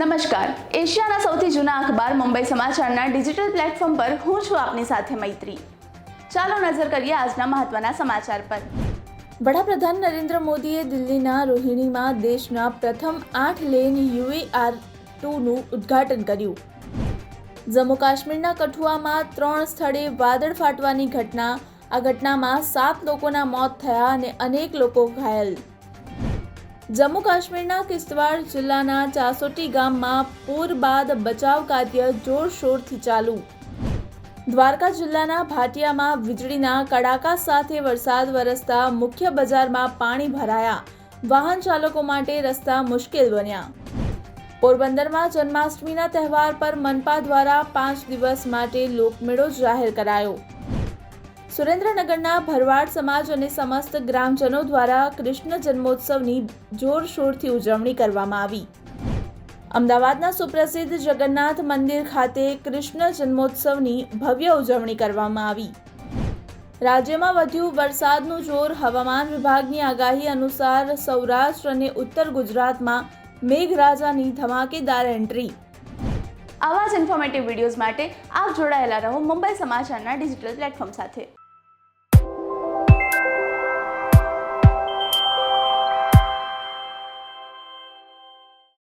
નમસ્કાર. એશિયાના સૌથી જૂના અખબાર મુંબઈ સમાચારના ડિજિટલ પ્લેટફોર્મ પર હું છું આપની સાથે મૈત્રી. ચાલો નજર કરીએ આજના મહત્વના સમાચાર પર. વડાપ્રધાન નરેન્દ્ર મોદીએ દિલ્હીના રોહિણીમાં દેશના પ્રથમ આઠ લેન યુએઆર ટુનું ઉદ્ઘાટન કર્યું. જમ્મુ કાશ્મીરના કઠુઆમાં ત્રણ સ્થળે વાદળ ફાટવાની ઘટના. આ ઘટનામાં સાત લોકોના મોત થયા અને અનેક લોકો ઘાયલ. જમ્મુ કાશ્મીરના કિશ્તવાડ જિલ્લાના ચાસોટી ગામમાં પૂર બાદ બચાવ કાર્ય જોરશોરથી ચાલુ. દ્વારકા જિલ્લાના ભાટિયામાં વીજળીના કડાકા સાથે વરસાદ વરસતા મુખ્ય બજારમાં પાણી ભરાયા. વાહન ચાલકો માટે રસ્તા મુશ્કેલ બન્યા. પોરબંદરમાં જન્માષ્ટમીના તહેવાર પર મનપા દ્વારા પાંચ દિવસ માટે લોકમેળો જાહેર કરાયો. સુરેન્દ્રનગરના ભરવાડ સમાજ અને સમસ્ત ગ્રામજનો દ્વારા કૃષ્ણ જન્મોત્સવની જોરશોરથી ઉજવણી કરવામાં આવી. અમદાવાદના સુપ્રસિદ્ધ જગન્નાથ મંદિર ખાતે કૃષ્ણ જન્મોત્સવની ભવ્ય ઉજવણી કરવામાં આવી. રાજ્યમાં વધ્યું વરસાદનું જોર હવામાન વિભાગની આગાહી અનુસાર સૌરાષ્ટ્ર અને ઉત્તર ગુજરાતમાં મેઘરાજાની ધમાકેદાર એન્ટ્રી. આવા જ ઇન્ફોર્મેટિવ વિડીયોઝ માટે આપ જોડાયેલા રહો મુંબઈ સમાચારના ડિજિટલ પ્લેટફોર્મ સાથે.